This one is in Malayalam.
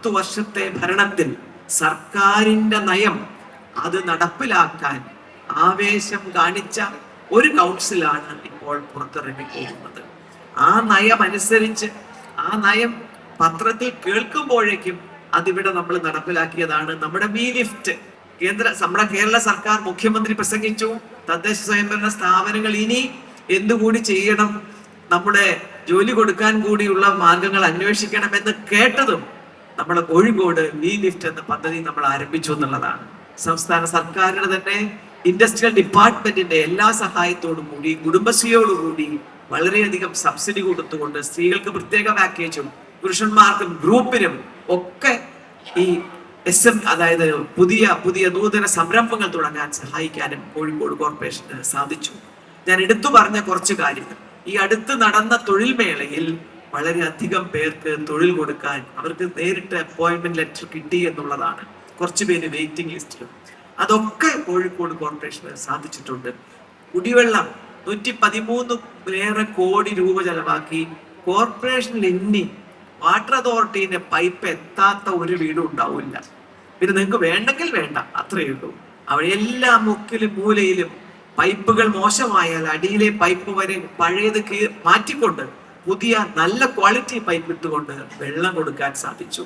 പത്തു വർഷത്തെ ഭരണത്തിൽ സർക്കാരിന്റെ നയം അത് നടപ്പിലാക്കാൻ ആവേശം കാണിച്ച ഒരു കൗൺസിലാണ് ഇപ്പോൾ പുറത്തിറങ്ങിപ്പോകുന്നത്. ആ നയം അനുസരിച്ച് ആ നയം പത്രത്തിൽ കേൾക്കുമ്പോഴേക്കും അതിവിടെ നമ്മൾ നടപ്പിലാക്കിയതാണ്. നമ്മുടെ ബി ലിഫ്റ്റ് കേന്ദ്ര നമ്മുടെ കേരള സർക്കാർ മുഖ്യമന്ത്രി പ്രസംഗിച്ചു. തദ്ദേശ സ്വയംഭരണ സ്ഥാപനങ്ങൾ ഇനി എന്തുകൂടി ചെയ്യണം? നമ്മുടെ ജോലി കൊടുക്കാൻ കൂടിയുള്ള മാർഗങ്ങൾ അന്വേഷിക്കണമെന്ന് കേട്ടതും നമ്മുടെ കോഴിക്കോട് വി ലിഫ്റ്റ് എന്ന പദ്ധതി നമ്മൾ ആരംഭിച്ചു എന്നുള്ളതാണ്. സംസ്ഥാന സർക്കാരിന്റെ തന്നെ ഇൻഡസ്ട്രിയൽ ഡിപ്പാർട്ട്മെന്റിന്റെ എല്ലാ സഹായത്തോടും കൂടി കുടുംബശ്രീയോടുകൂടി വളരെയധികം സബ്സിഡി കൊടുത്തുകൊണ്ട് സ്ത്രീകൾക്ക് പ്രത്യേക പാക്കേജും പുരുഷന്മാർക്കും ഗ്രൂപ്പിനും ഒക്കെ ഈ എസ് എം അതായത് പുതിയ പുതിയ നൂതന സംരംഭങ്ങൾ തുടങ്ങാൻ സഹായിക്കാനും കോഴിക്കോട് കോർപ്പറേഷന് സാധിച്ചു. ഞാൻ എടുത്തു പറഞ്ഞ കുറച്ച് കാര്യങ്ങൾ. ഈ അടുത്ത് നടന്ന തൊഴിൽ മേളയിൽ വളരെയധികം പേർക്ക് തൊഴിൽ കൊടുക്കാൻ അവർക്ക് നേരിട്ട് അപ്പോയിന്റ്മെന്റ് ലെറ്റർ കിട്ടി എന്നുള്ളതാണ് കുറച്ച് പേര് വെയിറ്റിംഗ് ലിസ്റ്റിലും അതൊക്കെ കോഴിക്കോട് കോർപ്പറേഷന് സാധിച്ചിട്ടുണ്ട്. കുടിവെള്ളം നൂറ്റി പതിമൂന്നിലേറെ കോടി രൂപ ചെലവാക്കി കോർപ്പറേഷനിൽ എണ്ണി വാട്ടർ അതോറിറ്റീന്റെ പൈപ്പ് എത്താത്ത ഒരു വീടും ഉണ്ടാവില്ല. പിന്നെ നിങ്ങൾക്ക് വേണ്ടെങ്കിൽ വേണ്ട അത്രയേ ഉള്ളൂ. അവിടെ എല്ലാ മുക്കിലും മൂലയിലും പൈപ്പുകൾ മോശമായാൽ അടിയിലെ പൈപ്പ് വരെ പഴയത് മാറ്റിക്കൊണ്ട് പുതിയ നല്ല ക്വാളിറ്റി പൈപ്പ് ഇട്ടുകൊണ്ട് വെള്ളം കൊടുക്കാൻ സാധിച്ചു.